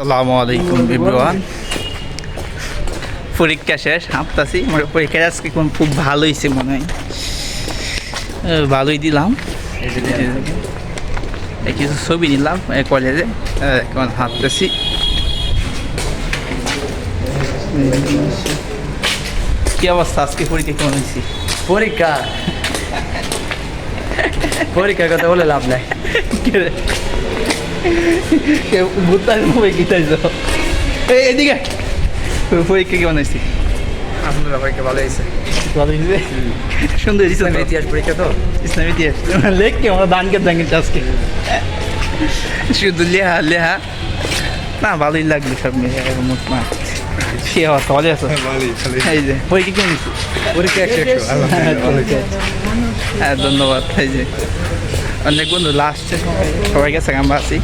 আসসালামু আলাইকুম এভরিওয়ান। পরীক্ষা শেষ হাঁপতাছি আমার পরীক্ষা আজকে কোন খুব ভালো হয়েছে মনে হয়। ভালোই দিলাম। কিছু ছবি নিলাম কলেজে এখন হাঁটতেছি। কি অবস্থা আজকে পরীক্ষা কেমন হয়েছে পরীক্ষা। পরীক্ষার কথা বলে লাভ নাই। ভূতার মুখে গীতাইছ এই এদিকে পরীক্ষা কেমন হয়েছে আপনারা পরীক্ষা ভালো হয়েছে ভালো হয়েছে সুন্দর ইতিহাস পরীক্ষা তো ইসলামী ইতিহাস লেখ কে আমরা দানকে দাঙ্গিতে আজকে শুধু লেহা লেহা না ভালোই লাগল সব মিলে মোট না সে অবস্থা ভালো আছে এই যে পরীক্ষা কেমন হয়েছে পরীক্ষা একশো হ্যাঁ ধন্যবাদ এই যে অনেক বন্ধু লাস্টে সবাই গেছে আমরা আছি